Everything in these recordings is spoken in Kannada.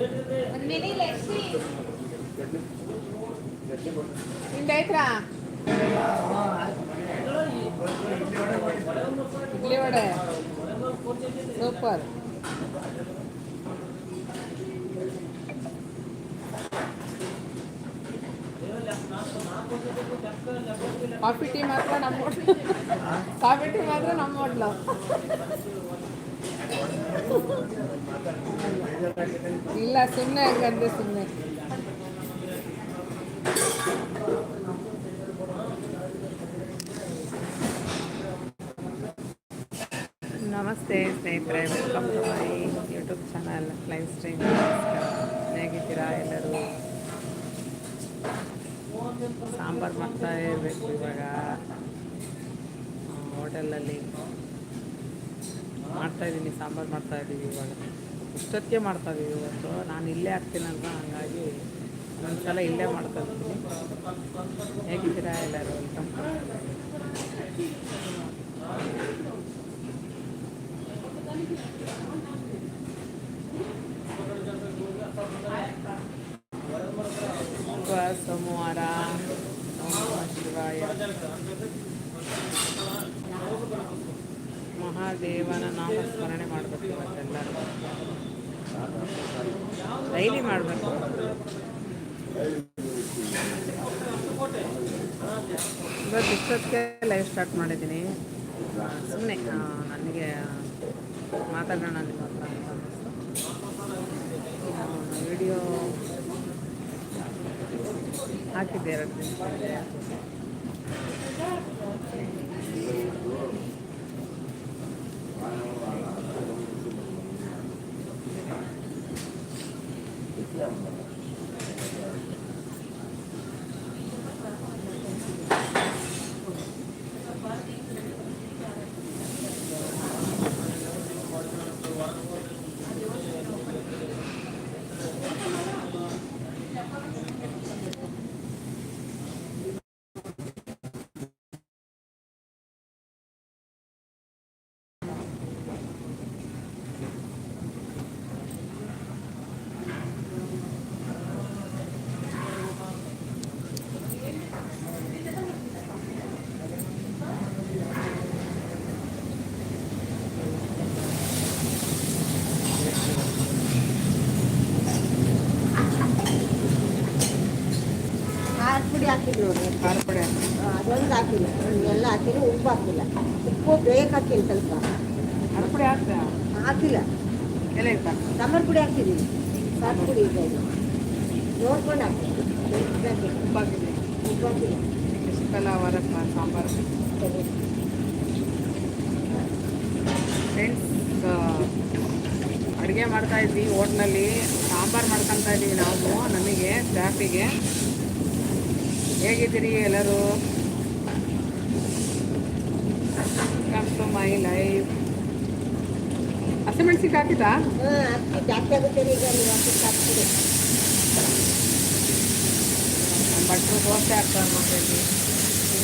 ಒಂದು ಮಿನಿ ಲೆಗ್ಸಿ ಹಿಂಗೈತ್ರಾ idli vada super coffee tea ಮಾತ್ರ ನಮ್ಮ ಹೋಟ್ಲು ಕಾಫಿ ಟೀ ಮಾತ್ರ ನಮ್ಮ ಹೋಟ್ಲು ಇಲ್ಲ ಸುಮ್ಮನೆ ಹಂಗಂದ್ರೆ ಸುಮ್ಮನೆ ನಮಸ್ತೆ ಸ್ನೇಹಿತರೆ welcome to my YouTube channel live stream ಹೇಗಿದ್ದೀರಾ ಎಲ್ಲರೂ? ಸಾಂಬಾರು ಮಾಡ್ತಾ ಇರಬೇಕು ಇವಾಗ. ಹೋಟೆಲಲ್ಲಿ ಮಾಡ್ತಾ ಇದ್ದೀನಿ ಸಾಂಬಾರು ಮಾಡ್ತಾ ಇದ್ದೀವಿ ಇವಾಗ. ಇಷ್ಟೊತ್ತಿಗೆ ಮಾಡ್ತಾ ಇದ್ದೀವಿ ಇವತ್ತು. ನಾನು ಇಲ್ಲೇ ಆಗ್ತೀನಲ್ವ ಹಂಗಾಗಿ ಒಂದ್ಸಲ ಇಲ್ಲೇ ಮಾಡ್ತಾ ಇದ್ದೀನಿ. ಹೇಗಿದ್ದೀರಾ ಎಲ್ಲರೂ? ವೆಲ್ಕಮ್ ಸೋಮವಾರ. ಶಿವಾಯ. ಮಹಾದೇವನ ನಾಮಸ್ಮರಣೆ ಮಾಡಬೇಕು ಇವತ್ತೆಲ್ಲರೂ ಡೈಲಿ ಮಾಡಬೇಕು. ಇವತ್ತು ಇಷ್ಟೊತ್ತಿಗೆ ಲೈವ್ ಸ್ಟಾರ್ಟ್ ಮಾಡಿದ್ದೀನಿ? ಸುಮ್ಮನೆ ನನಗೆ ಮಾತಾಡೋಣ ನಿಮ್ಮ ಹತ್ರ ವಿಡಿಯೋ ಹಾಕಿದ್ದೆ ಎರಡು ದಿನ ಖಾರ ಪುಡಿ ಹಾಕಿದ್ದು ನೋಡಿ ಖಾರ ಪುಡಿ ಹಾಕಿ ಅದೊಂದು ಹಾಕಿಲ್ಲ ಎಲ್ಲ ಹಾಕಿಲ್ಲ ಉಪ್ಪು ಹಾಕಿಲ್ಲ. ಉಪ್ಪು ಬೇಗ ಹಾಕಿಲ್ಲ ಸ್ವಲ್ಪ. ಪುಡಿ ಹಾಕ್ತಾ? ಹಾಕಿಲ್ಲ. ಎಲ್ಲ ಇತ್ತಾ ಸಾಂಬಾರು ಪುಡಿ ಹಾಕಿದ್ದೀನಿ ಖಾರ ಪುಡಿ ಇದೆ ಇದು. ನೋಡ್ಕೊಂಡು ಹಾಕಿ ಉಪ್ಪು ಹಾಕಿದೆ ಉಪ್ಪು ಹಾಕಿಲ್ಲ. ಶಶಿಕಲ ಅವರ ಸಾಂಬಾರು? ಸರಿ. ಫ್ರೆಂಡ್ಸ್ ಅಡುಗೆ ಮಾಡ್ತಾ ಇದ್ವಿ ಓಟ್ನಲ್ಲಿ ಸಾಂಬಾರು ಮಾಡ್ಕೊತಾ ಇದ್ದೀವಿ ನಾವು ನಮಗೆ ಸ್ಟಾಫಿಗೆ ಹೇಗಿದ್ದೀರಿ ಎಲ್ಲರೂ? ಟು ಮೈ ಲೈಫ್ ಹಸಿಮೆಣ್ಸಿಗೆ ಹಾಕಿದ್ದಾ ಹಾಕಿ ಜಾಸ್ತಿ ಆಗುತ್ತೆ ಈಗ ನೀವು ಹಾಕಿ ಹಾಕ್ತೀರಿ ಭಟ್ರು ದೋಸೆ ಹಾಕ್ತಾರೆ ನೋಡ್ರಿ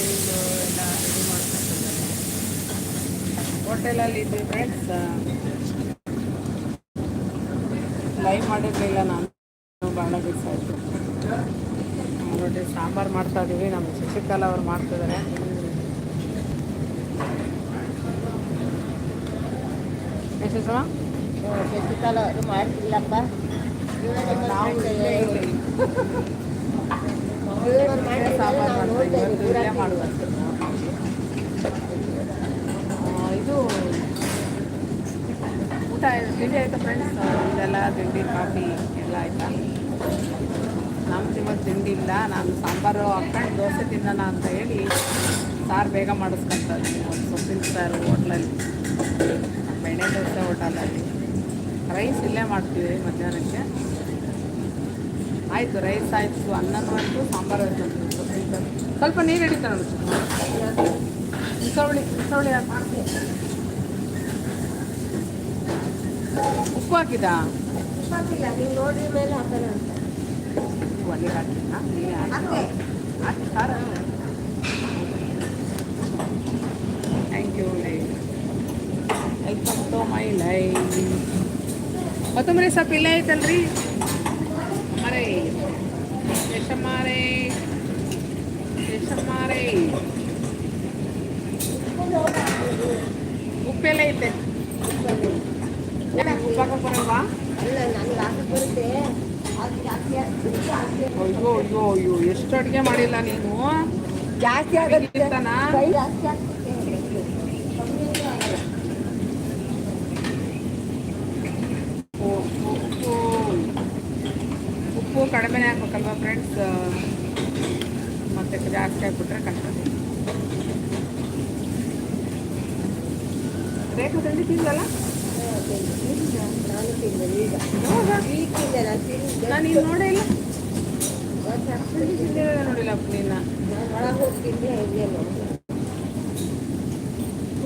ಇದು ಎಲ್ಲ ಇದು ಮಾಡ್ಕೊತಿದ್ದಾರೆ ಹೋಟೆಲಲ್ಲಿ ಇದ್ದೆ ಫ್ರೆಂಡ್ಸ್ ಲೈವ್ ಮಾಡಿರಲಿಲ್ಲ ನಾನು. ಭಾಳ ದಿವಸ ಆಯಿತು. ಸಾಂಬಾರು ಮಾಡ್ತಾ ಇದ್ದೀವಿ ನಮ್ಮ ಶಶಿಕಲಾ ಅವ್ರು ಮಾಡ್ತಿದ್ದಾರೆ ಯಶಸ್ವ ಶಶಿಕಾಲ ಅವರು ಮಾಡ್ತಿಲ್ಲಪ್ಪ ನಾವು ಇಲ್ಲೇ ಇದ್ದೀವಿ. ಇವ್ರು ಮಾಡ್ತಿದ್ದಾರೆ, ಸಾಂಬಾರು ನಾವು ಮಾಡ್ತಾ ನೋಡ್ತಾ ಇದ್ದೀವಿ ಇದ್ದೀವಿ. ಇಲ್ಲೇ ಮಾಡುವಂಥದ್ದು ಆ, ಇದು ಊಟ ತಿಂಡಿ ಆಯಿತಾ ಫ್ರೆಂಡ್ಸ್ ಇದೆಲ್ಲ ತಿಂಡಿ ಕಾಫಿ ಎಲ್ಲ ಆಯಿತಾ ನಮ್ದು ಇವತ್ತು ತಿಂಡಿ ಇಲ್ಲ ನಾನು ಸಾಂಬಾರು ಹಾಕೊಂಡು ದೋಸೆ ತಿನ್ನೋಣ ಅಂತ ಹೇಳಿ ಸಾರು ಬೇಗ ಮಾಡಿಸ್ಕೊಂತ ಒಂದು ಸೊಪ್ಪಿನ ಸಾರು ಹೋಟ್ಲಲ್ಲಿ ಬೆಣ್ಣೆ ದೋಸೆ ಹೋಟಲಲ್ಲಿ ರೈಸ್ ಇಲ್ಲೇ ಮಾಡ್ತೀವಿ ಮಧ್ಯಾಹ್ನಕ್ಕೆ. ಆಯಿತು ರೈಸ್ ಆಯಿತು ಅನ್ನನೂ ಆಯಿತು ಸಾಂಬಾರು ಆಯಿತು ಸ್ವಲ್ಪ ನೀರು ಹಿಡಿತಾ ನೋಡಿ. ಬಿಸೌಳಿ ಹಾಕಿ ಉಪ್ಪು ಹಾಕಿದ ಉಪ್ಪು ಹಾಕಿಲ್ಲ ನೀವು ನೋಡಿದ ಮೇಲೆ ಹಾಕಲ್ಲ ಅಂತ. ನೀರು ಹಾಕಿ. ಹಾಕಿ thank you live welcome to my live ಕೊತ್ತಂಬರಿ ಸೊಪ್ಪು ಇಲ್ಲೇ ಐತಲ್ರಿ ಯಶಮ್ಮರೇ ಯಶಮ್ಮರೇ ಯಶಮ್ಮರೇ ಉಪ್ಪೆಲ್ಲ ಐತೆ ಯಾಕೆ ಉಪ್ಪಾಕ ಬರಲ್ವಾ ಅಲ್ಲ ನನಗೆ ಹಾಕಕ್ಕೆ ಬರುತ್ತೆ ಅದು ಜಾಸ್ತಿ ಆಗ್ತದೆ, ಜಾಸ್ತಿ ಅಯ್ಯೋ ಅಯ್ಯೋ ಅಯ್ಯೋ ಎಷ್ಟು ಅಡುಗೆ ಮಾಡಿಲ್ಲ ನೀನು ಜಾಸ್ತಿ ಆಗುತ್ತೆ ಇರ್ತಾನಾ? ಕೈ ಜಾಸ್ತಿ ಆಗ್ತದೆ ಕಮ್ಮಿ ಆಗಲ್ಲ. ಉಪ್ಪು ಉಪ್ಪು ಉಪ್ಪು ಕಡಿಮೆನೇ ಹಾಕ್ಬೇಕಲ್ವ ಫ್ರೆಂಡ್ಸ್ ಮತ್ತೆ ಜಾಸ್ತಿ ಹಾಕ್ಬಿಟ್ರೆ ಕಷ್ಟ. ತಿಂದಲ್ಲ ಈಗ ಇಲ್ಲಿ ನೋಡಿಲ್ಲ ನಿನ್ನ ನಾನು ಒಳಗೆ ಹೋಗಿ ಇದೆಯಲ್ಲ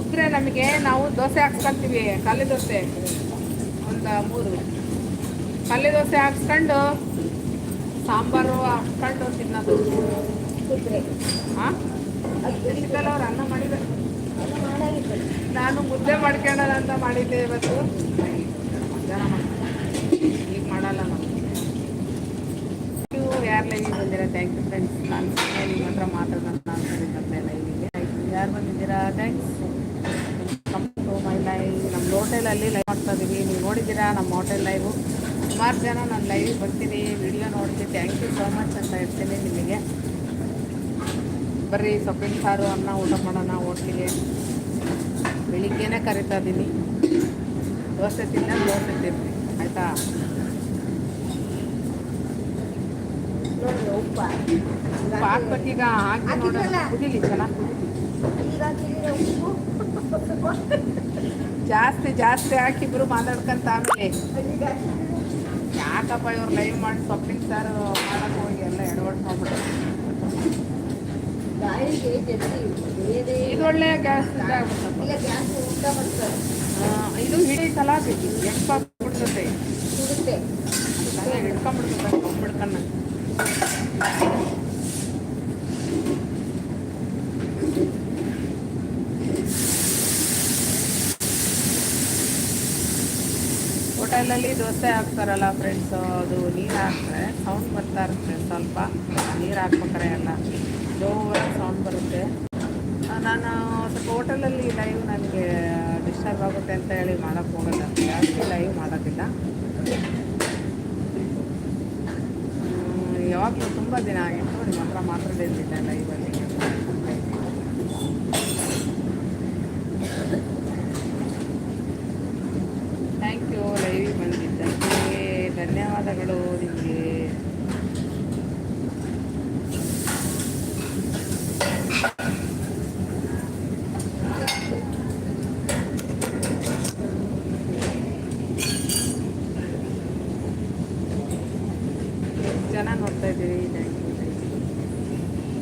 ಉದ್ರೆ ನಮಗೆ ನಾವು ದೋಸೆ ಹಾಕ್ಸ್ಕೊಂತೀವಿ ಕಲ್ಲು ದೋಸೆ. ಒಂದು ಮೂರು. ಕಲ್ಲು ದೋಸೆ ಹಾಕ್ಸ್ಕೊಂಡು ಸಾಂಬಾರು ಹಾಕ್ಕೊಂಡು ತಿನ್ನೋದು. ಹಾಂ ಅವ್ರು ಅನ್ನ ಮಾಡಿದ್ದಾರೆ ನಾನು ಮುದ್ದೆ ಮಾಡ್ಕೊಳ್ಳೋಣ ಅಂತ ಮಾಡಿದ್ದೆ ಇವತ್ತು. ಈಗ ಮಾಡಲ್ಲ ನಾನು. ಯಾರು ಲೈವಿಗೆ ಬಂದಿರಾ? ಥ್ಯಾಂಕ್ ಯು ಫ್ರೆಂಡ್ಸ್ ನಾನು ನಿಮ್ಮ ಹತ್ರ ಮಾತಾಡೋಣ ಅಂತ ಲೈವಿಗೆ ಯಾರು ಬಂದಿದ್ದೀರಾ? Thanks come to my live ನಮ್ಮ ಹೋಟೆಲಲ್ಲಿ ಲೈವ್ ಮಾಡ್ತಾ ಇದ್ದೀವಿ ನೀವು ನೋಡಿದ್ದೀರಾ? ನಮ್ಮ ಹೋಟೆಲ್ ಲೈವು ಸುಮಾರು ಜನ ನಾನು ಲೈವಿಗೆ ಬರ್ತೀನಿ ವಿಡಿಯೋ ನೋಡ್ತೀನಿ. ಥ್ಯಾಂಕ್ ಯು ಸೋ ಮಚ್ ಅಂತ ಇರ್ತೀನಿ ನಿಮಗೆ. ಬರ್ರಿ ಸೊಪ್ಪಿನ ಸಾರು ಅನ್ನ ಊಟ ಮಾಡೋಣ ಹೋಟ್ಲಿಗೆ ಬೆಳಿಗ್ಗೆನೆ ಕರಿತಾ ಇದ್ದೀನಿ ದೋಸೆ ತಿನ್ನ ದೋಸೆ ತಿನ್ನಿ ಆಯಿತಾ? ಹಾಕಿ ನೋಡೋಣ. ಹಾಕಿದ್ರಲ್ಲ? ಕುದೀಲಿ ಚೆನ್ನಾಗಿ ಕುದೀಲಿ ಈಗ ಜಾಸ್ತಿ ಜಾಸ್ತಿ ಹಾಕಿಬ್ರು ಮಾತಾಡ್ಕೊಂತ ಆಮೇಲೆ ಈಗ ಇವ್ರು ಲೈವ್ ಮಾಡಿ ಸೊಪ್ಪಿನ ಸಾರು ಮಾಡಕ್ಕೆ ಹೋಗಿ ಎಲ್ಲ ಎಡವಟ್ಟು ಬೇರೆ ಇದು ಒಳ್ಳೆ ಗ್ಯಾಸ್ ಇದಾಗ್ಬಿಡ್ತಪ್ಪ ಇದು ಹಿಡಿತಲ್ಲ ಎಟ್ಪಾಕ್ಬಿಡ್ತದೆ ಸುಡುತ್ತೆ ಚೆನ್ನಾಗಿ ಹಿಡ್ಕೊಂಬಿಡ್ತದೆ ಕೊಂಬಿಡ್ಕನ್ನ ಹೋಟೆಲಲ್ಲಿ ದೋಸೆ ಹಾಕ್ತಾರಲ್ಲ ಫ್ರೆಂಡ್ಸು ಅದು ನೀರು ಹಾಕ್ತಾರೆ ಸೌಂಡ್ ಬರ್ತಾ ಇರುತ್ತೆ ಸ್ವಲ್ಪ. ನೀರು ಹಾಕ್ಬೇಕಾರೆ ಎಲ್ಲ. ಜೋರ ಸೌಂಡ್ ಬರುತ್ತೆ. ನಾನು ಸ್ವಲ್ಪ ಹೋಟೆಲಲ್ಲಿ ಲೈವ್ ನನಗೆ ಡಿಸ್ಟರ್ಬ್ ಆಗುತ್ತೆ ಅಂತ ಹೇಳಿ ಮಾಡೋಕ್ಕೆ ಹೋಗಲ್ಲ. ಜಾಸ್ತಿ ಲೈವ್ ಮಾಡೋದಿಲ್ಲ. ಯಾವಾಗಲೂ ತುಂಬ ದಿನ ಆಗಿತ್ತು ನಿಮ್ಮ ಹತ್ರ ಮಾತಾಡಿದ್ದಿಲ್ಲ ಲೈವಲ್ಲಿ ಥ್ಯಾಂಕ್ ಯು ಲೈವಿಗೆ ಬಂದಿದ್ದಕ್ಕೆ ಧನ್ಯವಾದಗಳು ನಿಮಗೆ ಜನ ನೋಡ್ತಾ ಇದ್ದೀವಿ ಥ್ಯಾಂಕ್ ಯು ಥ್ಯಾಂಕ್ ಯು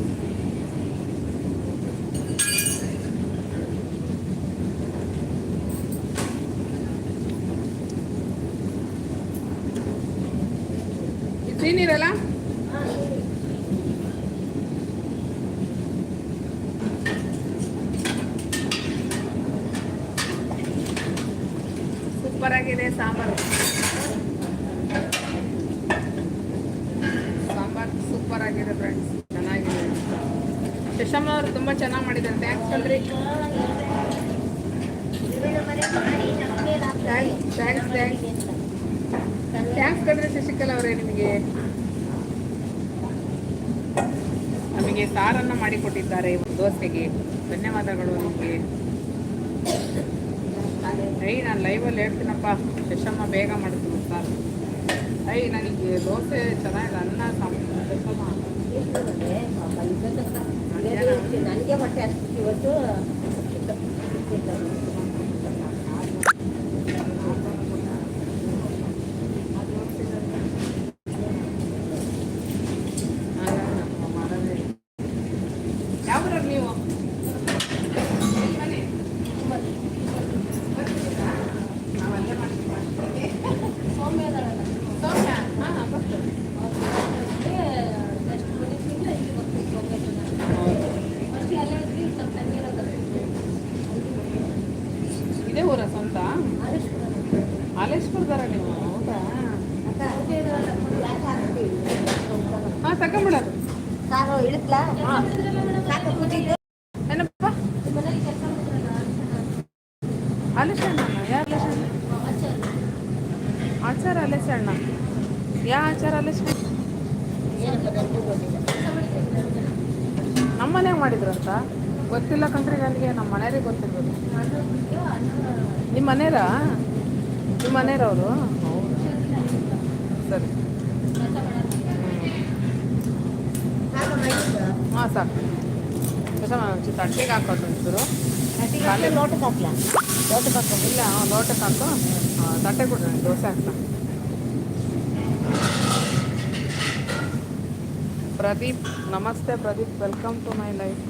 ಇದು ಸೀನಿರಲ್ಲ ಸೂಪರ್ ಆಗಿದೆ ಸಾಂಬಾರು ಸಾಂಬಾರು ಸೂಪರ್ ಆಗಿದೆ ಫ್ರೆಂಡ್ಸ್ ಚೆನ್ನಾಗಿದೆ ಶಶಮ್ಮ ಅವರು ತುಂಬ ಚೆನ್ನಾಗಿ ಮಾಡಿದ್ದಾರೆ. ಥ್ಯಾಂಕ್ಸ್ ಕಣ್ರಿ. ಥ್ಯಾಂಕ್ಸ್ ಥ್ಯಾಂಕ್ಸ್ ಥ್ಯಾಂಕ್ಸ್ ಥ್ಯಾಂಕ್ಸ್ ಕಣ್ರಿ ಶಶಿಕಲಾ ಅವರೇ ನಿಮಗೆ. ನಮಗೆ ಸಾರನ್ನು ಮಾಡಿಕೊಟ್ಟಿದ್ದಾರೆ ದೋಸೆಗೆ. ಧನ್ಯವಾದಗಳು ನಿಮಗೆ. ಐ ನಾನು ಲೈವಲ್ಲಿ ಹೇಳ್ತೀನಪ್ಪ. ಶಶಮ್ಮ ಬೇಗ ಮಾಡ್ತೀನಿ ಸಾರ್. ಐ ನನಗೆ ದೋಸೆ ಚೆನ್ನಾಗಿದೆ ಅನ್ನ ಸಾಂಬಾರು. ನನಗೆ ಹೊಟ್ಟೆ ಇವತ್ತು ಯಾವ ನೀವು ನಾವಲ್ಲೇ ಮಾಡ್ತೀವಿ ಸೌಮ್ಯ ಅದಳಲ್ಲ. ಸೌಮ್ಯ ಹಾಂ ಬರ್ತದೆ ಮತ್ತೆ next ಮನೆಗ್ ತಿಂದ್ರೆ ಇಲ್ಲಿ ಬರ್ತೀನಿ ಸೌಮ್ಯ ಜೊತೆ. First ಅಲ್ಲೇ ಇದ್ವಿ, ಸ್ವಲ್ಪ ತಣ್ಣಗಿರೋದು. ಇದೇ ಊರ ಸ್ವಂತ ಆದಷ್ಟು ಹಾಲೇಶ್ವರದಾರ ನೀವು ಹೌದಾ ಹಾಂ ತಗೊಂಬಿಡೋದು ಇಳಿಸ್ಲಾ ಹಾಂ ಸಾಕು ಕೂತಿದ್ದು. ಏನಪ್ಪ? ಅಲೆಸಣ್ಣ ಯಾರು ಅಲೆಸಣ್ಣ ಆಚಾರ ಅಲೆಸಣ್ಣ ಯಾ ಆಚಾರ ಅಲೆಸಣ್ಣ ಏನಪ್ಪ ಮಾಡಿದ್ರಂತ ಗೊತ್ತಿಲ್ಲ ನಮ್ಮ ಮನೆಯಾಗ ಮಾಡಿದ್ರು ಅಂತ. ಗೊತ್ತಿಲ್ಲ ಕಣ್ರಿ ನನಗೆ ನಮ್ಮ ಮನೆಯವ್ರಿಗೆ ಗೊತ್ತಿರ್ಬೋದು. ನಿಮ್ಮ ಮನೆಯವರಾ? ನಿಮ್ಮ ಮನೆಯವ್ರವರು ಸರಿ ಸಾಕು ಮಾಡಿದ್ದು ಹಾಂ ಸಾಕು ಹೊಸ ಒಂಚೂರು ತಟ್ಟೆಗೆ ಹಾಕೋದು ಒಂಚೂರು ಅಟ್ಟಿಗೆ ಲೋಟಕ್ಕೆ ಹಾಕ್ಲಾ ಲೋಟಕ್ಕೆ ಹಾಕ್ಕೊಂಡು ಇಲ್ಲ ಹಾಂ ಲೋಟಕ್ಕೆ ಹಾಕು ಹಾಂ ತಟ್ಟೆ ಕೊಡ್ರಿ ನಂಗೆ ದೋಸೆ ಹಾಕ್ಲ ಪ್ರದೀಪ್ ನಮಸ್ತೆ Pradeep welcome to my life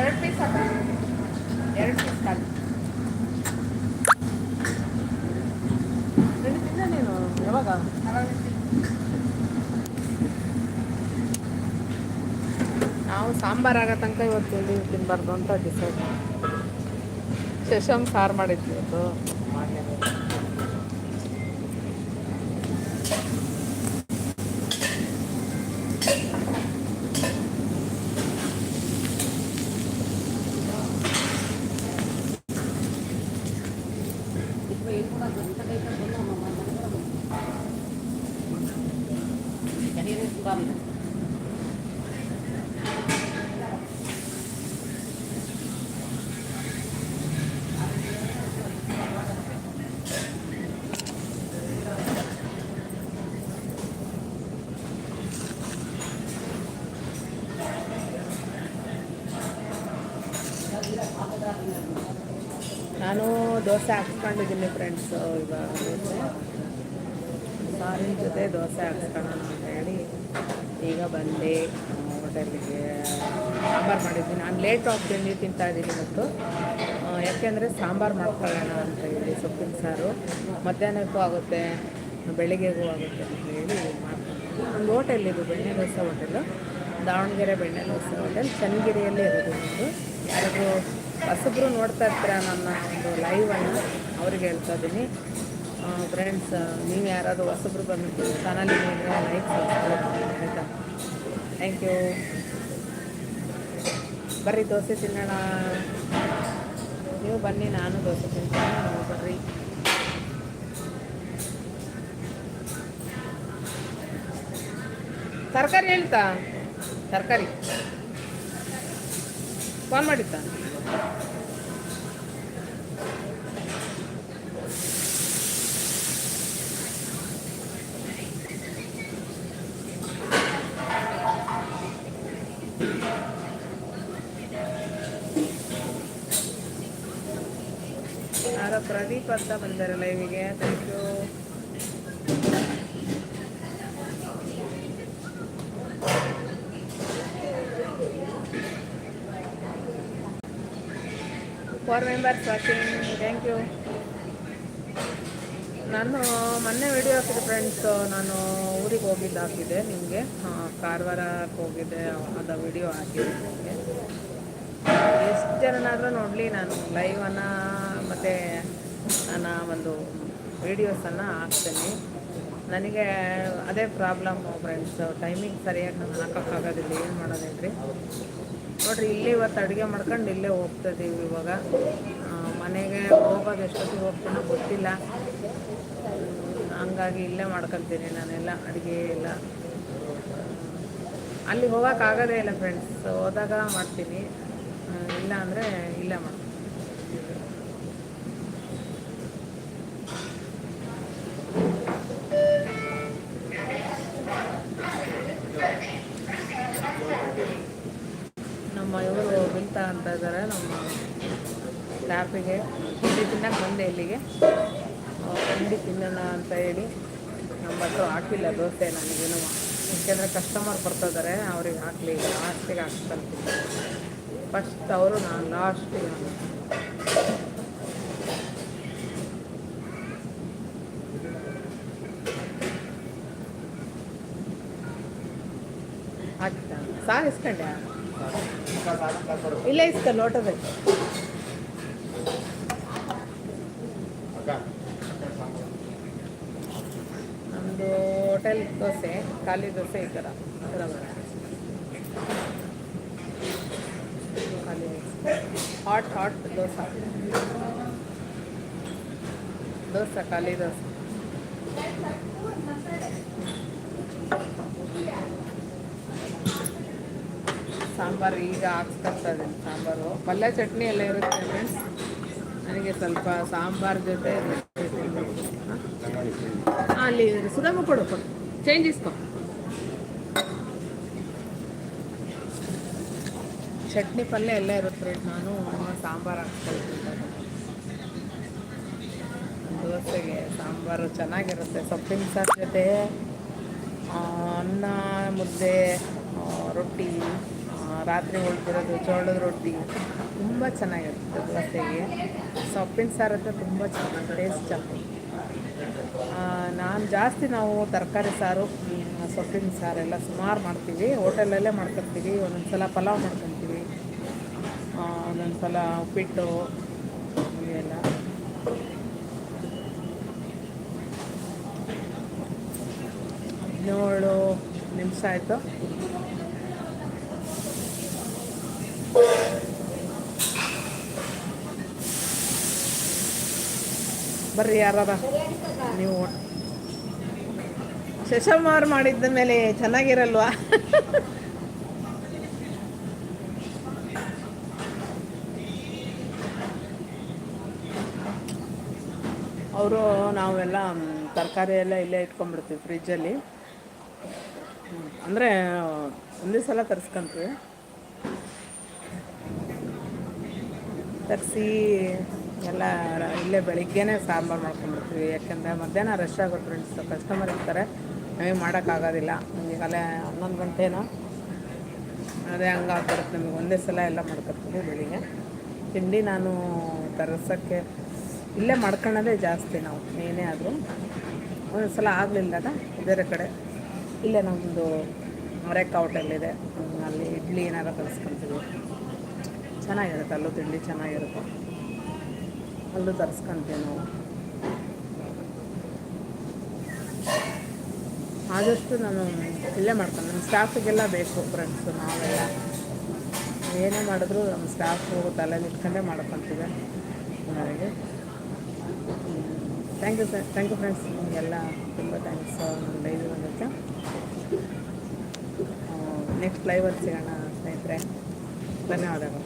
ಎರಡು ಪೀಸ್ ಹಾಕು ಎರಡು ಪೀಸ್ ಹಾಕು ತಿಂದ ನೀನು? ಯಾವಾಗ? ನಾವು ಸಾಂಬಾರು ಆಗೋ ತನಕ ಇವತ್ತು ತಿಂಡಿ ತಿನ್ನಬಾರ್ದು ಅಂತ ಡಿಸೈಡ್ ಶಶಮ್ ಸಾರು ಮಾಡಿದ್ವಿ ಇವತ್ತು. ನಾನು ದೋಸೆ ಹಾಕ್ಸ್ಕೊಂಡಿದ್ದೀನಿ ಫ್ರೆಂಡ್ಸು ಇವಾಗ ಸಾರಿನ ಜೊತೆ ದೋಸೆ ಹಾಕ್ಸ್ಕೊಳ್ಳೋಣ ಅಂತ ಹೇಳಿ ಈಗ ಬಂದೆ, ಹೋಟೆಲಿಗೆ ಸಾಂಬಾರು ಮಾಡಿದ್ದೀನಿ. ನಾನು ಲೇಟ್ ತಿಂಡಿ ತಿಂತಾ ಇದ್ದೀನಿ ಇವತ್ತು. ಯಾಕೆಂದರೆ ಸಾಂಬಾರು ಮಾಡ್ಕೊಳ್ಳೋಣ ಅಂತ ಹೇಳಿ ಸೊಪ್ಪಿನ ಸಾರು. ಮಧ್ಯಾಹ್ನಕ್ಕೂ ಆಗುತ್ತೆ, ಬೆಳಿಗ್ಗೆಗೂ ಆಗುತ್ತೆ ಅಂತ ಹೇಳಿ ಮಾಡ್ಕೊಂಡು ಒಂದು ಇದು, ಬೆಣ್ಣೆ ದೋಸೆ ಹೋಟೆಲು. ದಾವಣಗೆರೆ ಬೆಣ್ಣೆ ದೋಸೆ ಹೋಟೆಲ್. ಚನ್ನಗಿರಿಯಲ್ಲೇ ಇರೋದು ಒಂದು ಯಾರಾದರೂ ಹೊಸಬ್ರು ನೋಡ್ತಾ ಇರ್ತೀರಾ ನನ್ನ ಒಂದು ಲೈವನ್ನು ಅವ್ರಿಗೆ ಹೇಳ್ತಾ ಇದ್ದೀನಿ. ಫ್ರೆಂಡ್ಸ್ ನೀವು ಯಾರಾದರೂ ಹೊಸಬ್ರು ಬಂದು ಚಾನಲಿಗೆ ಲೈಕ್ ಆಯಿತಾ? ಥ್ಯಾಂಕ್ ಯು ಬರ್ರಿ, ದೋಸೆ ತಿನ್ನೋಣ. ನೀವು ಬನ್ನಿ, ನಾನು ದೋಸೆ ತಿಂತೀನಿ, ನೀವು ಬರ್ರಿ. ತರಕಾರಿ ಹೇಳ್ತಾ? ತರಕಾರಿ. ಫೋನ್ ಮಾಡಿತ್ತಾ ಯಾರೋ ಪ್ರದೀಪ್ ಅಂತ ಬಂದಾರೆ ಲೈವಿಗೆ thank you four members watching thank you ನಾನು ಮೊನ್ನೆ ವಿಡಿಯೋ ಹಾಕಿದೆ ಫ್ರೆಂಡ್ಸ್ ನಾನು ಊರಿಗೆ ಹೋಗಿದ್ದು ಹಾಕಿದೆ ನಿಮಗೆ. ಕಾರವಾರಕ್ಕೆ ಹೋಗಿದ್ದೆ. ಅದು ವಿಡಿಯೋ ಹಾಕಿದೆ ನಿಮಗೆ. ಎಷ್ಟು ಜನನಾದರೂ ನೋಡಲಿ ನಾನು ಲೈವನ್ನು ಮತ್ತು ನಾನು ಒಂದು ವೀಡಿಯೋಸನ್ನು ಹಾಕ್ತೇನೆ. ನನಗೆ ಅದೇ ಪ್ರಾಬ್ಲಮ್ಮು ಫ್ರೆಂಡ್ಸ್ ಟೈಮಿಂಗ್ ಸರಿಯಾಗಿ ನಾನು ಹಾಕೋಕ್ಕಾಗೋದಿಲ್ಲ, ಏನು ಮಾಡೋದೇನ್ರಿ ನೋಡ್ರಿ, ಇಲ್ಲೇ ಇವತ್ತು ಅಡುಗೆ ಮಾಡ್ಕೊಂಡು ಇಲ್ಲೇ ಹೋಗ್ತಿದ್ದೀವಿ ಇವಾಗ. ಮನೆಗೆ ಹೋಗೋದು ಎಷ್ಟೊತ್ತಿಗೆ ಹೋಗ್ತೀನಿ ಗೊತ್ತಿಲ್ಲ. ಹಂಗಾಗಿ ಇಲ್ಲೇ ಮಾಡ್ಕೊಳ್ತೀನಿ ನಾನೆಲ್ಲ, ಅಡುಗೆ ಎಲ್ಲ. ಅಲ್ಲಿ ಹೋಗೋಕ್ಕಾಗೋದೇ ಇಲ್ಲ ಫ್ರೆಂಡ್ಸ್ ಹೋದಾಗ ಮಾಡ್ತೀನಿ. ಇಲ್ಲ ಅಂದರೆ ಇಲ್ಲೇ ಮಾಡ್ತೀನಿ. ಸ್ಟಾಫಿಗೆ ತಿಂಡಿ ತಿನ್ನಕ್ಕೆ ಬಂದೆ ಇಲ್ಲಿಗೆ. ತಿಂಡಿ ತಿನ್ನೋಣ ಅಂತ ಹೇಳಿ ನಮ್ಮ ಹತ್ರ ಹಾಕಿಲ್ಲ ದೋಸೆ ನನಗೇನು ಯಾಕೆಂದರೆ ಕಸ್ಟಮರ್ ಬರ್ತಿದ್ದಾರೆ ಅವ್ರಿಗೆ ಹಾಕಲಿ ಲಾಸ್ಟಿಗೆ ಹಾಕ್ತಾರೆ ಫಸ್ಟ್ ಅವರು ನಾನು. ಲಾಸ್ಟಿಗೆ ಹಾಕ್ತಾ ಸಾರು ಇಸ್ಕೊಂಡೆ ಇಲ್ಲ, ಇಸ್ಕ, ಲೋಟದಲ್ಲಿ ನಮ್ಮದು ಹೋಟೆಲ್ ದೋಸೆ, ಖಾಲಿ ದೋಸೆ ಈ ಥರ ಈ ಥರ ಹಾಟ್ ಹಾಟ್ ದೋಸೆ. ದೋಸೆ, ಖಾಲಿ ದೋಸೆ. ಸಾಂಬಾರು ಈಗ ಹಾಕ್ಸ್ಕೊತಾ ಇದ್ದೀನಿ ಸಾಂಬಾರು. ಪಲ್ಯ ಚಟ್ನಿ ಎಲ್ಲ ಇರುತ್ತೆ ಫ್ರೆಂಡ್ಸ್ ನನಗೆ ಸ್ವಲ್ಪ ಸಾಂಬಾರು ಜೊತೆ ಅಲ್ಲಿ ಸುಧಾಮ ಕೊಡು ಕೊಡು. ಚೇಂಜ್ ಚಟ್ನಿ ಪಲ್ಯ ಎಲ್ಲ ಇರುತ್ತೆ ನಾನು ಸಾಂಬಾರು ಹಾಕ್ಸ್ಕೊಳ್ತೀನಿ ದೋಸೆಗೆ ಸಾಂಬಾರು ಚೆನ್ನಾಗಿರುತ್ತೆ. ಸೊಪ್ಪಿನ ಸಾರು ಜೊತೆ ಅನ್ನ, ಮುದ್ದೆ ರೊಟ್ಟಿ ರಾತ್ರಿ ಉಳ್ದಿರೋದು ಜೋಳದ ರೊಟ್ಟಿ. ತುಂಬ ಚೆನ್ನಾಗಿರುತ್ತೆ ದೋಸೆಗೆ. ಸೊಪ್ಪಿನ ಸಾರು ಅಂದರೆ ತುಂಬ ಚೆನ್ನಾಗಿ ಟೇಸ್ಟ್ ಚೆನ್ನಾಗಿ ನಾನು ಜಾಸ್ತಿ ನಾವು ತರಕಾರಿ ಸಾರು ಸೊಪ್ಪಿನ ಸಾರೆಲ್ಲ ಸುಮಾರು ಮಾಡ್ತೀವಿ. ಹೋಟೆಲಲ್ಲೇ ಮಾಡ್ಕೊತೀವಿ ಒಂದೊಂದು ಸಲ ಪಲಾವ್ ಮಾಡ್ಕೊತೀವಿ ಒಂದೊಂದು ಸಲ ಉಪ್ಪಿಟ್ಟು, ಇವೆಲ್ಲ. ಹದಿನೇಳು ನಿಮಿಷ ಆಯಿತು. ಬರ್ರಿ ಯಾರಾರ ನೀವು. ಶಶಮ್ಮ ಅವ್ರು ಮಾಡಿದ್ದ ಮೇಲೆ ಚೆನ್ನಾಗಿರಲ್ವಾ? ಅವರು ನಾವೆಲ್ಲ ತರಕಾರಿ ಎಲ್ಲ ಇಲ್ಲೇ ಇಟ್ಕೊಂಡ್ಬಿಡ್ತೀವಿ ಫ್ರಿಜ್ಜಲ್ಲಿ. ಅಂದರೆ, ಒಂದೇ ಸಲ ತರಿಸ್ಕೊಂತೀವಿ. ತರಿಸಿ ಎಲ್ಲ ಇಲ್ಲೇ ಬೆಳಿಗ್ಗೆನೇ ಸಾಂಬಾರು ಮಾಡ್ಕೊಂಡ್ಬಿಡ್ತೀವಿ. ಯಾಕೆಂದರೆ ಮಧ್ಯಾಹ್ನ ರಶ್ ಆಗುತ್ತೆ ಫ್ರೆಂಡ್ಸ್ ಕಸ್ಟಮರ್ ಇರ್ತಾರೆ. ನಮಗೆ ಮಾಡೋಕ್ಕಾಗೋದಿಲ್ಲ ಕಲೆ ಹನ್ನೊಂದು ಗಂಟೆನೋ? ಅದೇ ಹಂಗಾಗ್ಬಿಡುತ್ತೆ. ನಮಗೆ ಒಂದೇ ಸಲ ಎಲ್ಲ ಮಾಡ್ಕೊತೀವಿ ಬೆಳಿಗ್ಗೆ. ತಿಂಡಿ ನಾನು ತರಿಸೋಕ್ಕೆ ಇಲ್ಲೇ ಮಾಡ್ಕೊಳ್ಳೋದೇ ಜಾಸ್ತಿ ನಾವು, ಏನೇ ಆದರೂ. ಒಂದು ಸಲ ಆಗಲಿಲ್ಲದ ಬೇರೆ ಕಡೆ. ಇಲ್ಲೇ ನಮ್ಮದು ಮರೆಕ್ಕ ಹೋಟೆಲಿದೆ. ಅಲ್ಲಿ ಇಡ್ಲಿ ಏನಾರು ತರಿಸ್ಕೊತೀವಿ. ಚೆನ್ನಾಗಿರುತ್ತೆ, ಅಲ್ಲೂ ತಿಂಡಿ ಚೆನ್ನಾಗಿರುತ್ತೆ. ಅಲ್ಲೂ ತರಿಸ್ಕೊಂತೀವಿ ನಾವು. ಆದಷ್ಟು ನಾನು ಇಲ್ಲೇ ಮಾಡ್ಕೊಂಡು ನಮ್ಮ ಸ್ಟಾಫಿಗೆಲ್ಲ ಬೇಕು ಫ್ರೆಂಡ್ಸು ನಾವೆಲ್ಲ. ಏನೇ ಮಾಡಿದ್ರು ನಮ್ಮ ಸ್ಟಾಫು ತಲೆಯಲ್ಲಿ ಇಟ್ಕೊಂಡೇ ಮಾಡ್ಕೊತೀವಿ ನನಗೆ thank you sir thank you friends ನಿಮಗೆಲ್ಲ ತುಂಬ ಥ್ಯಾಂಕ್ಸ್ ನಮ್ಮ ಡೈಲಿ ಬಂದಕ್ಕೆ ನೆಕ್ಸ್ಟ್ ಲೈವಲ್ಲಿ ಸಿಗೋಣ ಸ್ನೇಹಿತರೆ. ಧನ್ಯವಾದಗಳು.